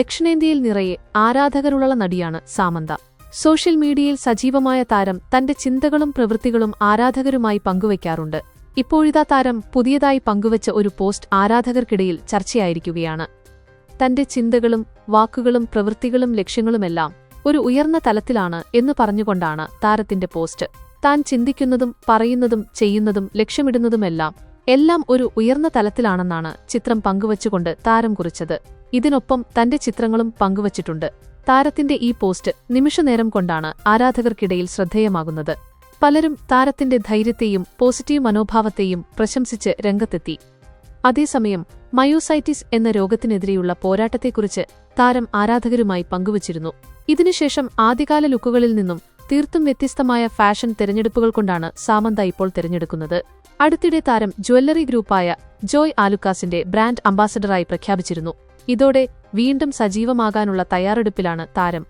ദക്ഷിണേന്ത്യയിൽ നിറയെ ആരാധകരുള്ള നടിയാണ് സാമന്ത. സോഷ്യൽ മീഡിയയിൽ സജീവമായ താരം തന്റെ ചിന്തകളും പ്രവൃത്തികളും ആരാധകരുമായി പങ്കുവയ്ക്കാറുണ്ട് ഇപ്പോഴിതാ താരം പുതിയതായി പങ്കുവച്ച ഒരു പോസ്റ്റ് ആരാധകർക്കിടയിൽ ചർച്ചയായിരിക്കുകയാണ്. തന്റെ ചിന്തകളും വാക്കുകളും പ്രവൃത്തികളും ലക്ഷ്യങ്ങളുമെല്ലാം ഒരു ഉയർന്ന തലത്തിലാണ് എന്ന് പറഞ്ഞുകൊണ്ടാണ് താരത്തിന്റെ പോസ്റ്റ്. താൻ ചിന്തിക്കുന്നതും പറയുന്നതും ചെയ്യുന്നതും ലക്ഷ്യമിടുന്നതുമെല്ലാം എല്ലാം ഒരു ഉയർന്ന തലത്തിലാണെന്നാണ് ചിത്രം പങ്കുവച്ചുകൊണ്ട് താരം കുറിച്ചത്. ഇതിനൊപ്പം തന്റെ ചിത്രങ്ങളും പങ്കുവച്ചിട്ടുണ്ട്. താരത്തിന്റെ ഈ പോസ്റ്റ് നിമിഷനേരം കൊണ്ടാണ് ആരാധകർക്കിടയിൽ ശ്രദ്ധേയമാകുന്നത്. പലരും താരത്തിന്റെ ധൈര്യത്തെയും പോസിറ്റീവ് മനോഭാവത്തെയും പ്രശംസിച്ച് രംഗത്തെത്തി. അതേസമയം മയോസൈറ്റിസ് എന്ന രോഗത്തിനെതിരെയുള്ള പോരാട്ടത്തെക്കുറിച്ച് താരം ആരാധകരുമായി പങ്കുവച്ചിരുന്നു. ഇതിനുശേഷം ആദ്യകാല ലുക്കുകളിൽ നിന്നും തീർത്തും വ്യത്യസ്തമായ ഫാഷൻ തിരഞ്ഞെടുപ്പുകൾ കൊണ്ടാണ് സാമന്ത ഇപ്പോൾ തിരഞ്ഞെടുക്കുന്നത്. അടുത്തിടെ താരം ജ്വല്ലറി ഗ്രൂപ്പായ ജോയ് ആലുക്കാസിന്റെ ബ്രാൻഡ് അംബാസഡറായി പ്രഖ്യാപിച്ചിരുന്നു. ഇതോടെ വീണ്ടും സജീവമാകാനുള്ള തയ്യാറെടുപ്പിലാണ് താരം.